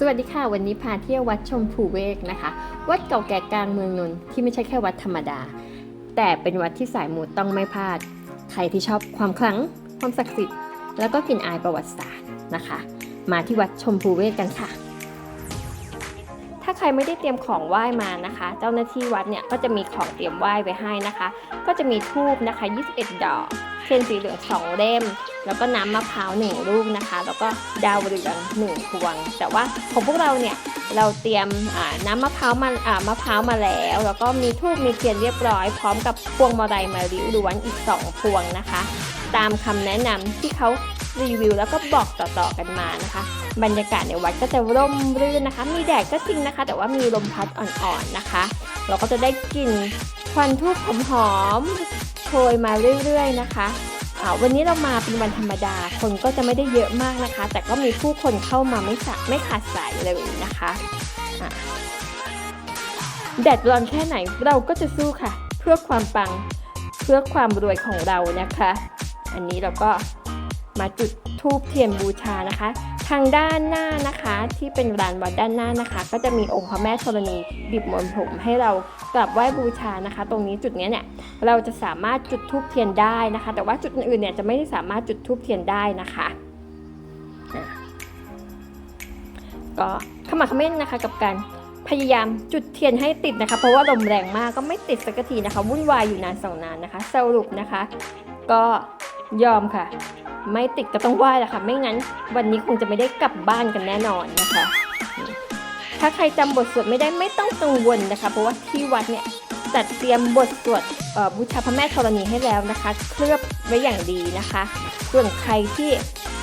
สวัสดีค่ะ วันนี้พาเที่ยววัดชมพูเวกนะคะ วัดเก่าแก่กลางเมืองนนท์ที่ไม่ใช่แค่วัดธรรมดา แต่เป็นวัดที่สายมูต้องไม่พลาด ใครที่ชอบความขลังความศักดิ์สิทธิ์ แล้วก็กลิ่นอายประวัติศาสตร์นะคะ มาที่วัดชมพูเวกกันค่ะถ้าใครไม่ได้เตรียมของไหว้มานะคะ เจ้าหน้าที่วัดเนี่ยก็จะมีของเตรียมไหว้ไว้ให้นะคะ ก็จะมีทูบนะคะ 21 ดอก เทียนสีเหลืองสองเล่ม แล้วก็น้ำมะพร้าวหนึ่งลูกนะคะ แล้วก็ดาวเรืองหนึ่งพวง แต่ว่าของพวกเราเนี่ยเราเตรียมน้ำมะพร้าวมาอ่ามะพร้าวมาแล้ว แล้วก็มีทูบมีเทียนเรียบร้อย พร้อมกับพวงมาลัยมาริ้วล้วนอีกสองพวงนะคะ ตามคำแนะนำที่เขารีวิวแล้วก็บอกต่อๆกันมานะคะ บรรยากาศในวัดก็จะร่มรื่นนะคะ มีแดดก็จริงนะคะ แต่ว่ามีลมพัดอ่อนๆนะคะ เราก็จะได้กลิ่นควันทูบหอมๆ โชยมาเรื่อยๆนะคะอ่าวันนี้เรามาเป็นวันธรรมดา คนก็จะไม่ได้เยอะมากนะคะ แต่ก็มีผู้คนเข้ามาไม่สะไม่ขาดสายเลยนะคะะแดดร้อนแค่ไหนเราก็จะสู้ค่ะ เพื่อความปังเพื่อความรวยของเรานะคะ อันนี้เราก็มาจุดทูบเทียนบูชานะคะ ทางด้านหน้านะคะที่เป็นลานวัดด้านหน้านะคะ ก็จะมีองค์พระแม่ธรณีบีบมนต์ผมให้เรากราบไหว้บูชานะคะ ตรงนี้จุดนี้เนี่ยเราจะสามารถจุดทูบเทียนได้นะคะ แต่ว่าจุดอื่นเนี่ยจะไม่ได้สามารถจุดทูบเทียนได้นะคะก็ขมักเขม้นนะคะกับการพยายามจุดเทียนให้ติดนะคะ เพราะว่าลมแรงมากก็ไม่ติดสักทีนะคะวุ่นวายอยู่นานสองนานนะคะ สรุปนะคะ ก็ยอมค่ะ ไม่ติดก็ต้องไหว้แหละค่ะ ไม่งั้นวันนี้คงจะไม่ได้กลับบ้านกันแน่นอนนะคะ ถ้าใครจำบทสวดไม่ได้ไม่ต้องกังวลนะคะ เพราะว่าที่วัดเนี่ยจัดเตรียมบทสวดบูชาพระแม่ธรณีให้แล้วนะคะ เคลือบไว้อย่างดีนะคะ ส่วนใครที่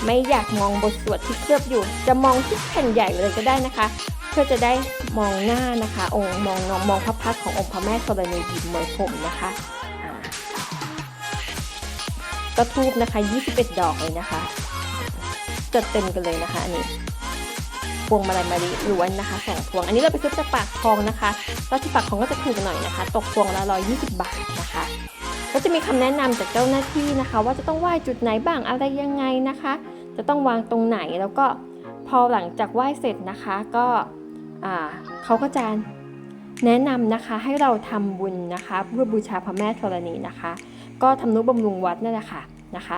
ไม่อยากมองบทสวดที่เคลือบอยู่ จะมองที่แผ่นใหญ่เลยก็ได้นะคะ เพื่อจะได้มองหน้านะคะ องค์มองมองพระพักขององค์พระแม่ธรณีบีบมวยผมนะคะ ก็ทูบนะคะ 21 ดอกเลยนะคะ จดเต็มกันเลยนะคะอันนี้พวงมาลัยมาริล้วนนะคะสองพวง อันนี้เราไปซื้อจากปากคลองนะคะแล้วที่ปากคลองก็จะถูกหน่อยนะคะ ตกพวงละ120บาทนะคะ ก็จะมีคำแนะนำจากเจ้าหน้าที่นะคะ ว่าจะต้องไหว้จุดไหนบ้างอะไรยังไงนะคะ จะต้องวางตรงไหนแล้วก็พอหลังจากไหว้เสร็จนะคะก็เขาก็จะแนะนำนะคะให้เราทำบุญนะคะเพื่อบูชาพระแม่ธรณีนะคะ ก็ทำนุบำรุงวัดนั่นแหละค่ะนะคะ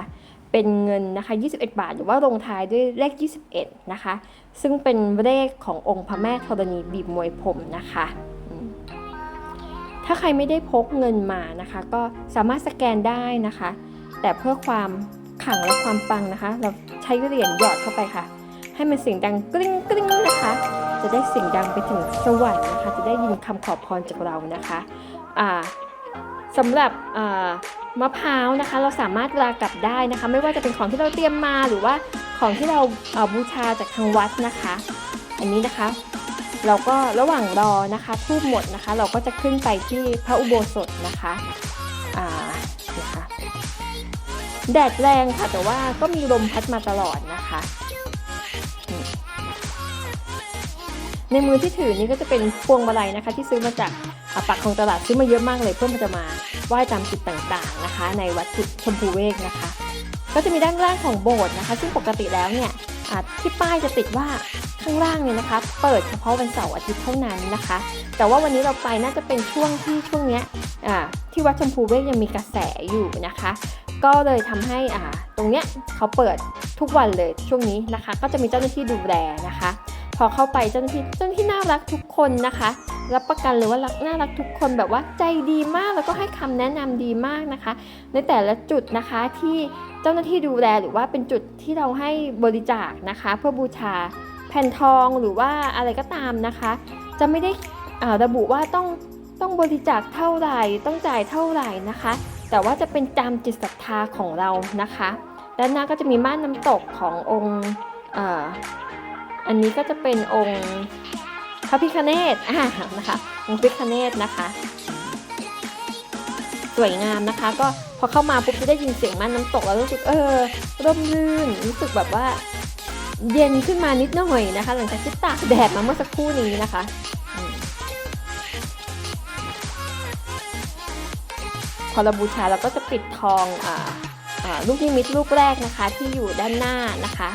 เป็นเงินนะคะ21 บาท หรือว่าลงท้ายด้วยเลข 21 นะคะ ซึ่งเป็นเลขขององค์พระแม่ธรณีบีบมวยผมนะคะ ถ้าใครไม่ได้พกเงินมานะคะ ก็สามารถสแกนได้นะคะ แต่เพื่อความขังและความปังนะคะ เราใช้เหรียญหยอดเข้าไปค่ะ ให้มันเสียงดังกริ๊งกริ๊งนะคะ จะได้เสียงดังไปถึงสวรรค์นะคะ จะได้ยินคำขอพรจากเรานะคะสำหรับ มะพร้าวนะคะ เราสามารถลากลับได้นะคะ ไม่ว่าจะเป็นของที่เราเตรียมมาหรือว่าของที่เราเอ่อบูชาจากทางวัดนะคะ อันนี้นะคะ เราก็ระหว่างรอนะคะทูบหมดนะคะ เราก็จะขึ้นไปที่พระอุโบสถนะคะอ่านะคะแดดแรงค่ะแต่ว่าก็มีลมพัดมาตลอดนะคะ ในมือที่ถือนี่ก็จะเป็นพวงมาลัยนะคะ ที่ซื้อมาจาก ปากของตลาดซื้อมาเยอะมากเลยเพื่อมันจะมาไหว้ตามจุดต่างๆนะคะ ในวัดจุดชมพูเวกนะคะ ก็จะมีด้านล่างของโบสถ์นะคะ ซึ่งปกติแล้วเนี่ยที่ป้ายจะติดว่าข้างล่างเนี่ยนะคะ เปิดเฉพาะวันเสาร์อาทิตย์เท่านั้นนะคะ แต่ว่าวันนี้เราไปน่าจะเป็นช่วงที่ช่วงเนี้ยที่วัดชมพูเวกยังมีกระแสอยู่นะคะ ก็เลยทำให้ตรงเนี้ยเขาเปิดทุกวันเลยช่วงนี้นะคะ ก็จะมีเจ้าหน้าที่ดูแลนะคะ พอเข้าไปเจ้าหน้าที่เจ้าหน้าที่น่ารักทุกคนนะคะ รับประกันเลยว่ารักน่ารักทุกคนแบบว่าใจดีมากแล้วก็ให้คำแนะนำดีมากนะคะ ในแต่ละจุดนะคะที่เจ้าหน้าที่ดูแลหรือว่าเป็นจุดที่เราให้บริจาคนะคะ เพื่อบูชาแผ่นทองหรือว่าอะไรก็ตามนะคะ จะไม่ได้อาระบุว่าต้องต้องบริจาคเท่าไหร่ ต้องจ่ายเท่าไหร่นะคะ แต่ว่าจะเป็นตามจิตศรัทธาของเรานะคะด้านหน้าก็จะมีม่านน้ำตกขององค์อันนี้ก็จะเป็นองค์ พระพิคเนตอ่านะคะองค์พิคเนตนะคะ สวยงามนะคะ ก็พอเข้ามาปุ๊บจะได้ยินเสียงม่านน้ำตกแล้วรู้สึกเออร่มรื่นรู้สึกแบบว่า เย็นขึ้นมานิดหน่อยนะคะ หลังจากที่ตากแดดมาเมื่อสักครู่นี้นะคะอพอเราบูชาเราก็จะปิดทองอ่าอ่าลูกนิมิตลูกแรกนะคะที่อยู่ด้านหน้านะคะ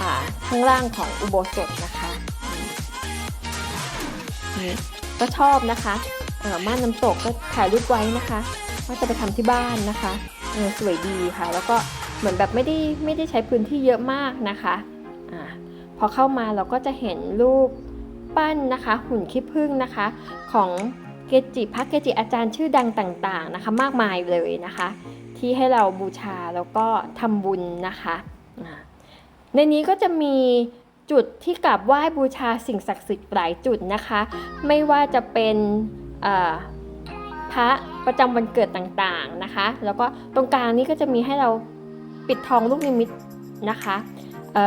อ่าข้างล่างของอุโบสถนะคะ ก็ชอบนะคะเออม่านน้ำตกก็ถ่ายรูปไว้นะคะว่าจะไปทำที่บ้านนะคะเออสวยดีค่ะ แล้วก็เหมือนแบบไม่ได้ไม่ได้ใช้พื้นที่เยอะมากนะคะอ่าพอเข้ามาเราก็จะเห็นรูปปั้นนะคะ หุ่นขี้ผึ้งนะคะ ของเกจิพระเกจิอาจารย์ชื่อดังต่างๆนะคะ มากมายเลยนะคะ ที่ให้เราบูชาแล้วก็ทำบุญนะคะ ในนี้ก็จะมี จุดที่กราบไหว้บูชาสิ่งศักดิ์สิทธิ์หลายจุดนะคะ ไม่ว่าจะเป็นพระประจำวันเกิดต่างๆนะคะ แล้วก็ตรงกลางนี้ก็จะมีให้เราปิดทองลูกนิมิตนะคะ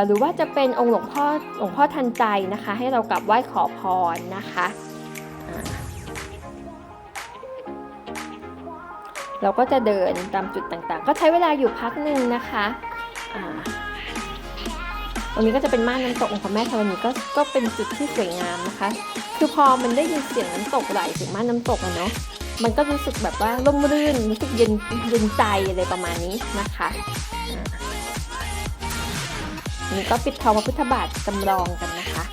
หรือว่าจะเป็นองค์หลวงพ่อหลวงพ่อทันใจนะคะ ให้เรากราบไหว้ขอพรนะคะเราก็จะเดินตามจุดต่างๆ ก็ใช้เวลาอยู่พักหนึ่งนะคะอ่า ตรงนี้ก็จะเป็นม่านน้ำตกของพระแม่ธรณีก็ก็เป็นจุดที่สวยงามนะคะ คือพอมันได้ยินเสียงน้ำตกไหลถึงม่านน้ำตกอะเนาะมันก็รู้สึกแบบว่าร่มรื่นรู้สึกเย็นเย็นใจอะไรประมาณนี้นะคะนี่ก็ปิดทองพระพุทธบาทจำลองกันนะคะ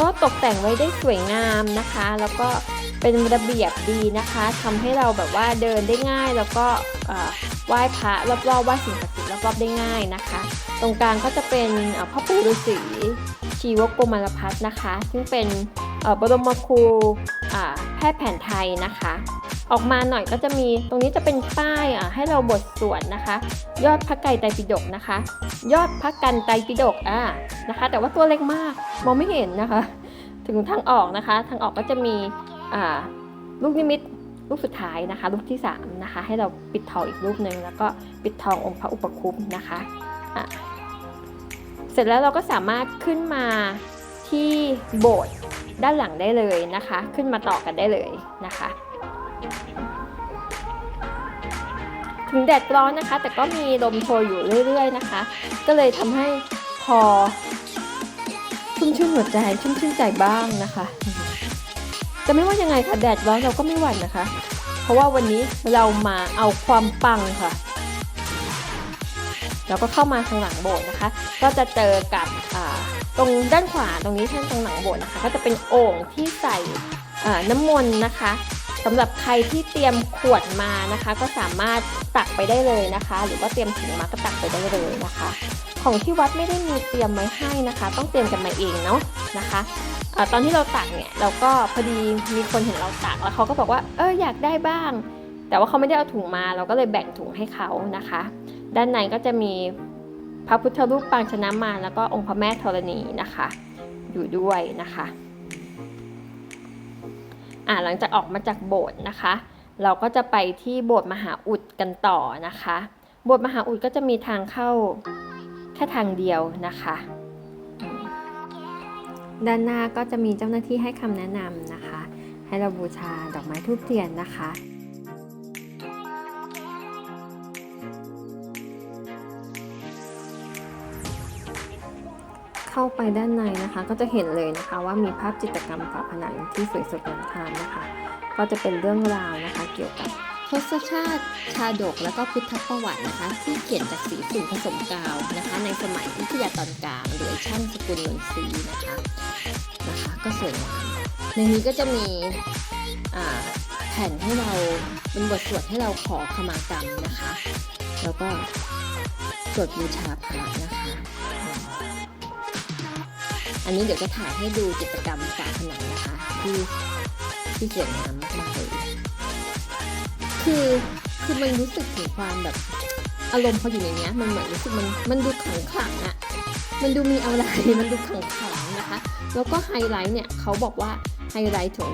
ก็ตกแต่งไว้ได้สวยงามนะคะ แล้วก็ เป็นระเบียบดีนะคะทำให้เราแบบว่าเดินได้ง่าย แล้วก็ไหว้พระรอบๆไหว้สิ่งศักดิ์สิทธิ์รอบๆได้ง่ายนะคะ ตรงกลางก็จะเป็นพ่อปู่ฤาษีชีวกโกมารพัฒนะคะ ซึ่งเป็นบรมครูแพทย์แผนไทยนะคะ ออกมาหน่อยก็จะมีตรงนี้จะเป็นป้ายให้เราบทสวดนะคะ ยอดพระไก่ไตรปิฎกนะคะ ยอดพระกันไตรปิฎกอ่านะคะ แต่ว่าตัวเล็กมากมองไม่เห็นนะคะ ถึงทางออกนะคะ ทางออกก็จะมี ลูกนิมิตลูกสุดท้ายนะคะ ลูกที่3นะคะ ให้เราปิดทองอีกรูปหนึ่งแล้วก็ปิดทององค์พระอุปคุปนะคะะเสร็จแล้วเราก็สามารถขึ้นมาที่โบสถ์ด้านหลังได้เลยนะคะ ขึ้นมาต่อกันได้เลยนะคะ ถึงแดดร้อนนะคะ แต่ก็มีลมโชยอยู่เรื่อย ๆนะคะ ก็เลยทำให้พอชุ่มชื่นหัวใจชุ่มชื่นใจบ้างนะคะ จะไม่ว่ายังไงค่ะแดดร้อนเราก็ไม่หวั่นนะคะ เพราะว่าวันนี้เรามาเอาความปังค่ะ เราก็เข้ามาทางหลังโบสถ์นะคะ ก็จะเจอกับตรงด้านขวาตรงนี้ท่านตรงหลังโบสถ์นะคะ ก็จะเป็นโอ่งที่ใส่น้ำมนต์นะคะสำหรับใครที่เตรียมขวดมานะคะ ก็สามารถตักไปได้เลยนะคะ หรือว่าเตรียมถุงมาก็ตักไปได้เลยนะคะ ของที่วัดไม่ได้มีเตรียมไว้ให้นะคะ ต้องเตรียมกันมาเองเนาะนะคะ ตอนที่เราตักเนี่ยเราก็พอดีมีคนเห็นเราตักแล้วเขาก็บอกว่าเอออยากได้บ้าง แต่ว่าเขาไม่ได้เอาถุงมาเราก็เลยแบ่งถุงให้เขานะคะ ด้านในก็จะมีพระพุทธรูปปางชนะมารแล้วก็องค์พระแม่ธรณีนะคะ อยู่ด้วยนะคะอ่าหลังจากออกมาจากโบสถ์นะคะ เราก็จะไปที่โบสถ์มหาอุดกันต่อนะคะ โบสถ์มหาอุดก็จะมีทางเข้าแค่ทางเดียวนะคะ ด้านหน้าก็จะมีเจ้าหน้าที่ให้คำแนะนำนะคะ ให้เราบูชาดอกไม้ทูบเทียนนะคะเข้าไปด้านในนะคะก็จะเห็นเลยนะคะว่ามีภาพจิตรกรรมฝาผนังที่สวยสดงดงามนะคะ ก็จะเป็นเรื่องราวนะคะ เกี่ยวกับทศชาติชาดกและก็พุทธประวัตินะคะ ที่เขียนจากสีฝุ่นผสมกาวนะคะ ในสมัยวิทยาตอนกลางโดยช่างสกุลนนทรีนะคะ นะคะ ก็สวยงามในนี้ก็จะมีแผ่นให้เราเป็นบทสวดให้เราขอขมากรรมนะคะ แล้วก็สวดบูชาพระนะคะ อันนี้เดี๋ยวจะถ่ายให้ดูจิตกรรมฝาผนังนะคะ ที่ที่สวยงามมากเลยคือคือมันรู้สึกถึงความแบบอารมณ์พออยู่ในนี้มันเหมือนรู้สึกมันมันดูขลังขลังอะ มันดูมีอะไร มันดูขังขังๆนะคะ แล้วก็ไฮไลท์เนี่ยเขาบอกว่าไฮไลท์ของ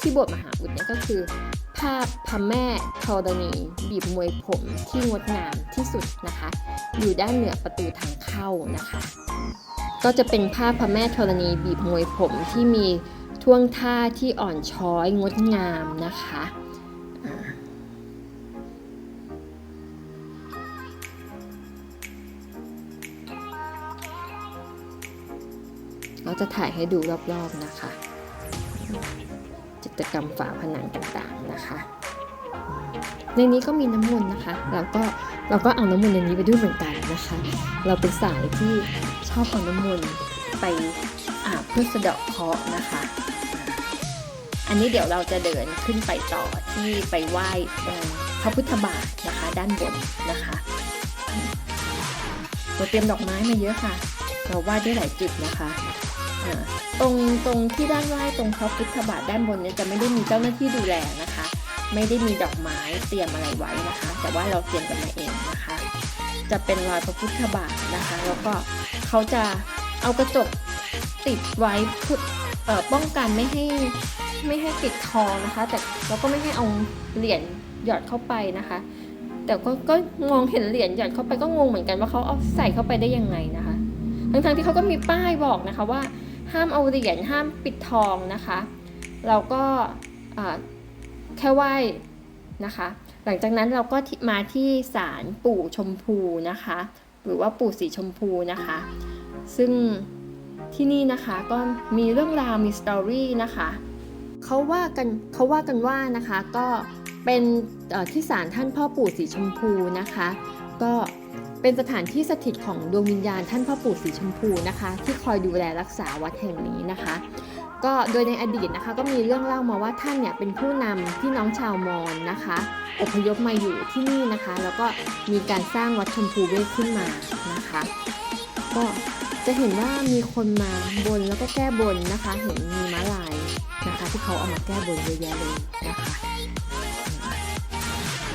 ที่บสถ์มหาอุดเนี่ยก็คือ ภาพพระแม่ธรณีบีบมวยผมที่งดงามที่สุดนะคะ อยู่ด้านเหนือประตูทางเข้านะคะ ก็จะเป็นภาพพระแม่ธรณีบีบมวยผมที่มีท่วงท่าที่อ่อนช้อยงดงามนะคะ จะถ่ายให้ดูรอบๆนะคะ จิตรกรรมฝาผนังต่างๆนะคะ ในนี้ก็มีน้ำมนต์นะคะเราก็เราก็เอาน้ำมนต์ในนี้ไปด้วยเหมือนกันนะคะ เราเป็นสายที่ชอบเอาน้ำมนต์ไปอาบเพื่อสะเดาะเคราะห์นะคะ อันนี้เดี๋ยวเราจะเดินขึ้นไปต่อที่ไปไหว้พระพุทธบาทนะคะ ด้านบนนะคะเราเตรียมดอกไม้มาเยอะค่ะ เราไหว้ได้หลายจุดนะคะ ตรงตรงที่ด้านไหว้ตรงพระพุทธบาทด้านบนเนี่ยจะไม่ได้มีเจ้าหน้าที่ดูแลนะคะ ไม่ได้มีดอกไม้เตรียมอะไรไว้นะคะ แต่ว่าเราเตรียมกันมาเองนะคะ จะเป็นรอยพระพุทธบาทนะคะ แล้วก็เขาจะเอากระจกติดไว้พุดเอ่อป้องกันไม่ให้ไม่ให้ติดทองนะคะ แต่เราก็ไม่ให้เอาเหรียญหยอดเข้าไปนะคะ แต่ก็ก็มองเห็นเหรียญหยอดเข้าไปก็งงเหมือนกันว่าเขาเอาใส่เข้าไปได้ยังไงนะคะทั้งๆที่เขาก็มีป้ายบอกนะคะว่า ห้ามเอาเหรียญห้ามปิดทองนะคะ เราก็แค่ไหว้นะคะ หลังจากนั้นเราก็มาที่ศาลปู่ชมพูนะคะ หรือว่าปู่สีชมพูนะคะ ซึ่งที่นี่นะคะก็มีเรื่องราวมีสตอรี่นะคะเขาว่ากันเขาว่ากันว่านะคะก็เป็นที่ศาลท่านพ่อปู่สีชมพูนะคะ ก็ เป็นสถานที่สถิตของดวงวิญญาณท่านพ่อปู่สีชมพูนะคะ ที่คอยดูแลรักษาวัดแห่งนี้นะคะ ก็โดยในอดีตนะคะ ก็มีเรื่องเล่ามาว่าท่านเนี่ยเป็นผู้นำพี่น้องชาวมอญนะคะอพยพมาอยู่ที่นี่นะคะ แล้วก็มีการสร้างวัดชมพูเวทขึ้นมานะคะ ก็จะเห็นว่ามีคนมาบนแล้วก็แก้บนนะคะ เห็นมีม้าลายนะคะ ที่เขาเอามาแก้บนเยอะแยะเลยนะคะ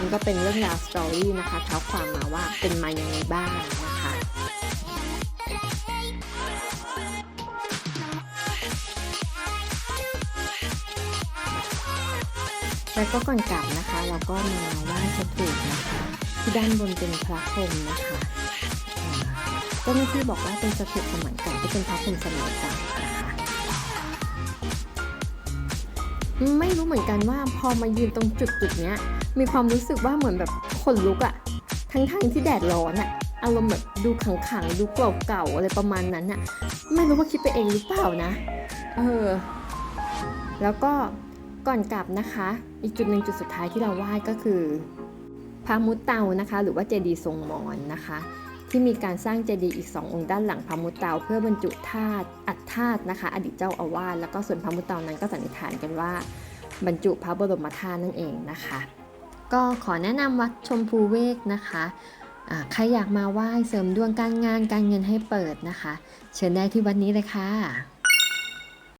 มันก็เป็นเรื่องราวสตอรี่นะคะเท้าความมาว่าเป็นมายังไงบ้างนะคะแล้วก็ก่อนกลับนะคะ เราก็มาไหว้พระถูกนะคะที่ด้านบนเป็นพระพรหมนะคะเจ้าหน้าที่บอกว่าเป็นสถูปสมัยก่อนที่เป็นพระพรหมสมัยเก่านะคะไม่รู้เหมือนกันว่าพอมายืนตรงจุดจุดเนี้ย มีความรู้สึกว่าเหมือนแบบขนลุกอะทั้งๆที่แดดร้อนอะอารมณ์แบบดูขังๆ ดูเก่าๆอะไรประมาณนั้นอะไม่รู้ว่าคิดไปเองหรือเปล่านะ เออ แล้วก็ก่อนกลับนะคะ อีกจุดหนึ่งจุดสุดท้ายที่เราไหว้ก็คือพระมุตเตานะคะ หรือว่าเจดีย์ทรงมอญนะคะ ที่มีการสร้างเจดีย์อีก 2 องค์ด้านหลังพระมุตเตาเพื่อบรรจุธาตุอัฐธาตุนะคะ อดีตเจ้าอาวาสแล้วก็ส่วนพระมุตเตานั้นก็สันนิษฐานกันว่า บรรจุพระบรมธาตุนั่นเองนะคะ ก็ขอแนะนำวัดชมพูเวกนะคะใครอยากมาไหว้เสริมดวงการงานการเงินให้เปิดนะคะ เชิญได้ที่วัดนี้เลยค่ะ